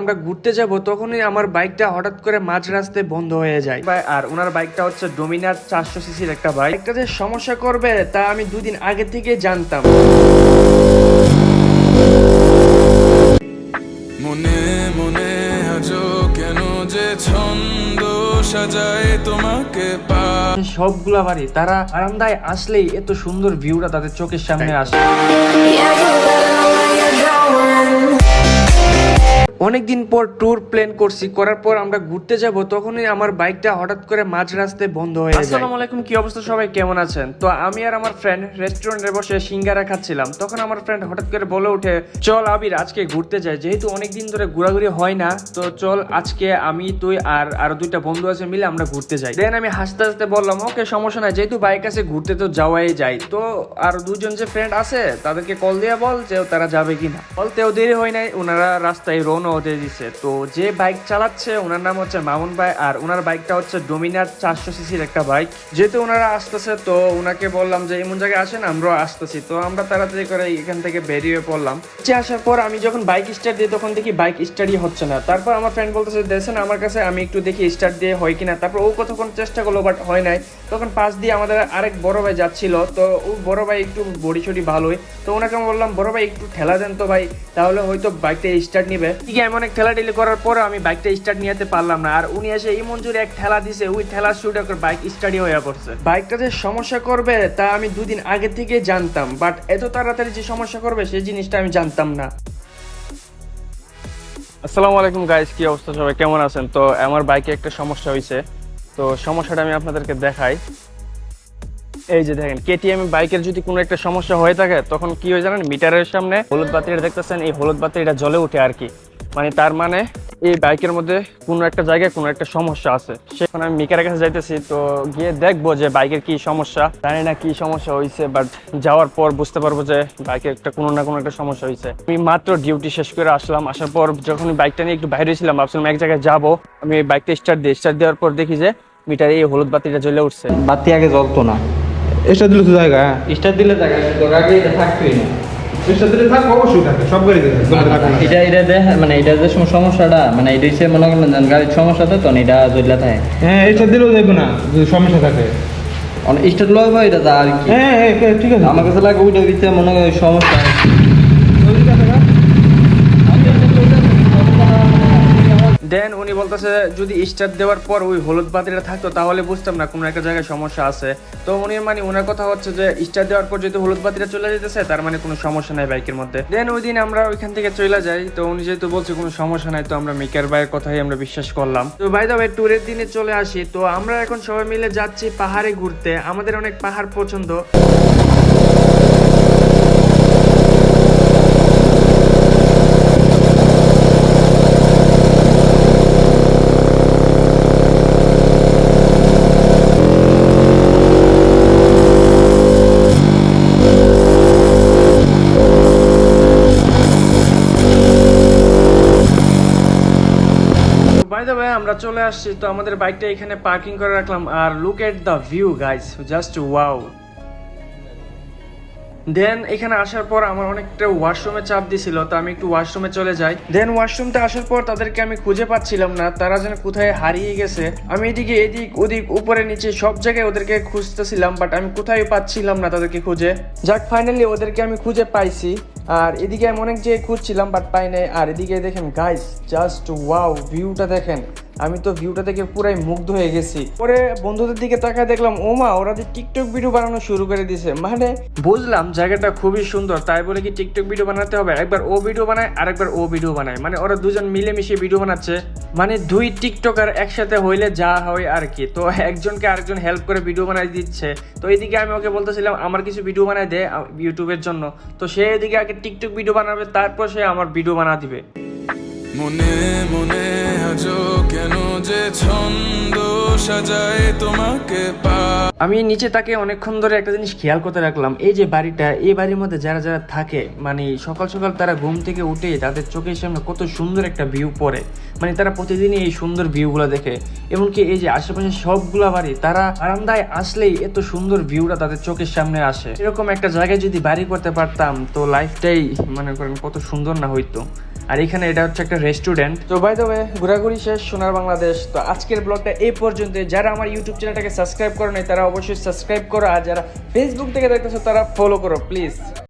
আমরা ঘুরতে যাব তখনই আমার বাইকটা হঠাৎ করে মাঝ রাস্তায় বন্ধ হয়ে যায়। ভাই, আর ওনার বাইকটা হচ্ছে ডোমিনার চারশো সিসির একটা বাইক। একটা যে সমস্যা করবে তা আমি দুদিন আগে থেকে জানতাম। মনে মনে আজো কেন যে ছন্দ সাজায় তোমাকে পা সবগুলা বাড়ি তারা আরামদায় আসলেই এত সুন্দর ভিউটা তাদের চোখের সামনে আসে। অনেকদিন পর ট্যুর প্ল্যান করছি, করার পর আমরা ঘুরতে যাব, তখনই আমার বাইকটা হঠাৎ করে মাঝ রাস্তায় বন্ধ হয়ে যায়। আসসালামু আলাইকুম, কি অবস্থা সবাই? কেমন আছেন? তো আমি আর আমার ফ্রেন্ড রেস্টুরেন্টে বসে সিঙ্গারা খাচ্ছিলাম। তখন আমার ফ্রেন্ড হঠাৎ করে বলে ওঠে, চল আবির, আজকে ঘুরতে যাই। যেহেতু অনেকদিন ধরে ঘোরাঘুরি হয় না, তো চল আজকে আমি, তুই আর আরও দুইটা বন্ধু আছে মিলে আমরা ঘুরতে যাই। দেন আমি হাসতে হাসতে বললাম, ওকে, সমস্যা নাই, যেহেতু বাইক আছে, ঘুরতে তো যাওয়াই যায়। তো আর দুজন যে ফ্রেন্ড আছে, তাদেরকে কল দিয়ে বল যে তারা যাবে কিনা। বলতেও দেরি হয় নাই, ওনারা রাস্তায় রওনা হতে দিছে। তো যে বাইক চালাচ্ছে, ওনার নাম হচ্ছে মামুন ভাই, আর ওনার বাইকটা হচ্ছে ডোমিনার চারশো সিসির একটা বাইক যেহেতু ওনারা আসতেছে, তো ওনাকে বললাম যে, এমন জায়গায় আসেন, আমরাও আসতেছি। তো আমরা তাড়াতাড়ি করে এখান থেকে বেরিয়ে পড়লাম। নিচে আসার পর আমি যখন বাইক স্টার্ট দিই তখন দেখি বাইক স্টার্টই হচ্ছে না। তারপর আমার ফ্রেন্ড বলতেছে, দেখছেন, আমার কাছে আমি একটু দেখি স্টার্ট দিয়ে হয় কিনা? তারপর ও কতক্ষণ চেষ্টা করল বাট হয় নাই। তখন পাশ দিয়ে আমাদের আরেক বড় ভাই যাচ্ছিল। তো ও বড় ভাই একটু বডি ছড়ি ভালোই। তো ওনাকে আমি বললাম, বড় ভাই, একটু ঠেলা দেন তো ভাই, তাহলে হয়তো বাইকটা স্টার্ট নিবে। ঠিক এমন এক ঠেলা ঠেলি করার পর আমি বাইকটা স্টার্ট নিতে পারলাম না। আর উনি এসে এই মঞ্জুরি এক ঠেলা দিছে ওই ঠেলা শুট করে বাইক স্টার্টই হয়ে পড়ছে। বাইকটা যে সমস্যা করবে তা আমি দুদিন আগে থেকে জানতাম বাট এত তাড়াতাড়ি যে সমস্যা করবে সেই জিনিসটা আমি জানতাম না। আসসালামু আলাইকুম গাইস কি অবস্থা সবাই? কেমন আছেন? তো আমার বাইকে একটা সমস্যা হয়েছে তো সমস্যাটা আমি আপনাদেরকে দেখাই। এই যে দেখেন কেটিএম বাইকের যদি কোনো একটা সমস্যা হয়ে থাকে তখন কি হয় জানেন? মিটারের সামনে হলুদ বাতিটা দেখতেছেন এই হলুদ বাতিটা জ্বলে উঠে আর কি। মানে তার মানে এই বাইকের মধ্যে কোনো একটা জায়গায় কোনো একটা সমস্যা আছে। সেখানে আমি মিকারের কাছে যাইতেছি তো গিয়ে দেখব যে বাইকের কি সমস্যা। জানি না কি সমস্যা হয়েছে বাট যাওয়ার পর বুঝতে পারব যে বাইকের একটা কোনো না কোনো একটা সমস্যা হয়েছে আমি মাত্র ডিউটি শেষ করে আসলাম আসার পর যখন বাইকটা নিয়ে একটু বাইরে ছিলাম ভাবছিলাম এক জায়গায় যাব। আমি বাইকটা স্টার্ট দিই স্টার্ট দেওয়ার পর দেখি যে মিটারে এই হলুদ বাতিটা জ্বলে উঠছে। বাতি আগে জ্বলতো না। এক্সট্রা দিলে তো জায়গা হ্যাঁ। স্টার দিলে তো আগে থাকতোই না। গাড়ি দেবে এটা এটা মানে এটা যে সমস্যাটা মানে এটা হচ্ছে মনে করেন গাড়ির সমস্যা তো এটা জ্বললে থাকে হ্যাঁ। এক্সট্রা দিলেও যাইবে না যদি সমস্যা থাকে। অনেক স্টার লয় এটা আর কি। হ্যাঁ হ্যাঁ হ্যাঁ, ঠিক আছে। আমার কাছে লাগে ওইটা দিতে মনে হয় সমস্যা। দেন উনি বলতেছে, যদি স্টার দেওয়ার পর ওই হলুদ বাতিটা থাকতো, তাহলে বুঝতাম না কোনো একটা জায়গায় সমস্যা আছে। তো উনি মানে ওনার কথা হচ্ছে যে স্টার দেওয়ার পর যদি হলুদ বাতিটা চলে যেতেছে, তার মানে কোনো সমস্যা নাই বাইকের মধ্যে। দেন ওই দিন আমরা ওইখান থেকে চলে যাই। তো উনি যেহেতু বলছে কোনো সমস্যা নাই, তো আমরা মেকার ভাইয়ের কথাই আমরা বিশ্বাস করলাম। তো ভাই দাবাই ট্যুরের দিনে চলে আসি। তো আমরা এখন সবাই মিলে যাচ্ছি পাহাড়ে ঘুরতে। আমাদের অনেক পাহাড় পছন্দ। ওয়ে আমরা চলে আসছি, তো আমাদের বাইকটা এখানে পার্কিং করে রাখলাম। আর look at the view guys just wow then এখানে আসার পর আমার অনেকটা ওয়াশরুমে চাপ দিছিল, তো আমি একটু ওয়াশরুমে চলে যাই। দেন ওয়াশরুমতে আসার পর তাদেরকে আমি খুঁজে পাচ্ছিলাম না, তারা যেন কোথায় হারিয়ে গেছে। আমি এদিকে এদিক ওদিক উপরে নিচে সব জায়গায় ওদেরকে খুঁজতেছিলাম বাট আমি কোথায় পাচ্ছিলাম না তাদেরকে খুঁজে। যাক ফাইনালি ওদেরকে আমি খুঁজে পাইছি। আর এদিকে আমি অনেক যে খুঁজছিলাম বাট পাই নাই। আর এদিকে দেখেন গাইস জাস্ট ওয়াও ভিউটা দেখেন। আমি তো ভিউটা দেখে পুরাই মুগ্ধ হয়ে গেছি। পরে বন্ধুদের দিকে তাকায় দেখলাম ওমা ওরা যে টিকটক ভিডিও বানানো শুরু করে দিছে। মানে বুঝলাম জায়গাটা খুবই সুন্দর। তাই বলে কি টিকটক ভিডিও বানাতে হবে? একবার ও ভিডিও বানায় আরেকবার ও ভিডিও বানায়। মানে ওরা দুজন মিলেমিশে ভিডিও বানাচ্ছে। মানে দুই টিকটকার একসাথে হইলে যা হয় আর কি। তো একজনকে আরেকজন হেল্প করে ভিডিও বানাই দিচ্ছে। তো এইদিকে আমি ওকে বলতেছিলাম আমার কিছু ভিডিও বানাই দে ইউটিউবের জন্য। তো সে এদিকে আগে টিকটক ভিডিও বানাবে তারপর সে আমার ভিডিও বানা দিবে। মনে মনে যে আমি নিচে তাকে অনেকক্ষণ ধরে একটা জিনিস খেয়াল করতে রাখলাম। এই যে বাড়িটা, এই বাড়ির মধ্যে যারা যারা থাকে মানে সকাল সকাল তারা ঘুম থেকে উঠে তাদের চোখের সামনে কত সুন্দর একটা ভিউ পড়ে। মানে তারা প্রতিদিনই এই সুন্দর ভিউগুলো দেখে। এমনকি এই যে আশেপাশে সবগুলা বাড়ি, তারা বারান্দায় আসলেই এত সুন্দর ভিউটা তাদের চোখের সামনে আসে। এরকম একটা জায়গায় যদি বাড়ি করতে পারতাম, তো লাইফটাই মনে করেন, কত সুন্দর না হইতো। আর এখানে এটা হচ্ছে একটা রেস্টুরেন্ট তো বাই দ্য ঘোরাঘুরি শেষ, সোনার বাংলাদেশ। তো আজকের ব্লগটা এই পর্যন্ত যারা আমার ইউটিউব চ্যানেলটাকে সাবস্ক্রাইব করো নাই, তারা অবশ্যই সাবস্ক্রাইব করো। আর যারা ফেসবুক থেকে দেখতেছো, তারা ফলো করো প্লিজ